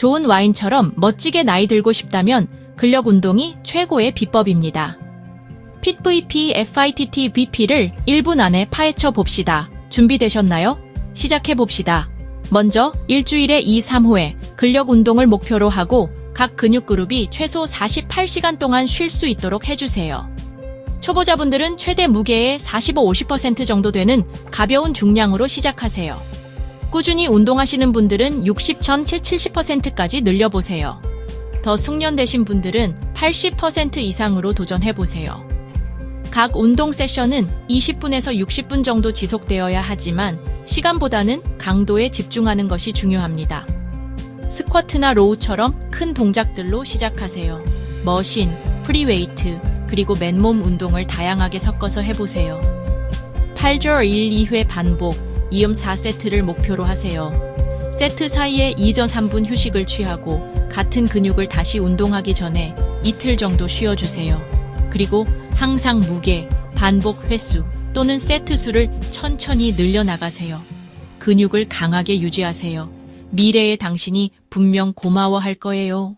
좋은 와인처럼 멋지게 나이 들고 싶다면 근력 운동이 최고의 비법입니다. 핏VP, FITT, VP를 1분 안에 파헤쳐 봅시다. 준비되셨나요? 시작해 봅시다. 먼저 일주일에 2, 3호의 근력 운동을 목표로 하고 각 근육 그룹이 최소 48시간 동안 쉴 수 있도록 해주세요. 초보자분들은 최대 무게의 45, 50% 정도 되는 가벼운 중량으로 시작하세요. 꾸준히 운동하시는 분들은 60, 1000, 70%까지 늘려보세요. 더 숙련되신 분들은 80% 이상으로 도전해보세요. 각 운동 세션은 20분에서 60분 정도 지속되어야 하지만 시간보다는 강도에 집중하는 것이 중요합니다. 스쿼트나 로우처럼 큰 동작들로 시작하세요. 머신, 프리웨이트, 그리고 맨몸 운동을 다양하게 섞어서 해보세요. 8절 1, 2회 반복, 이음 4세트를 목표로 하세요. 세트 사이에 2전 3분 휴식을 취하고 같은 근육을 다시 운동하기 전에 이틀 정도 쉬어주세요. 그리고 항상 무게, 반복 횟수 또는 세트 수를 천천히 늘려나가세요. 근육을 강하게 유지하세요. 미래의 당신이 분명 고마워할 거예요.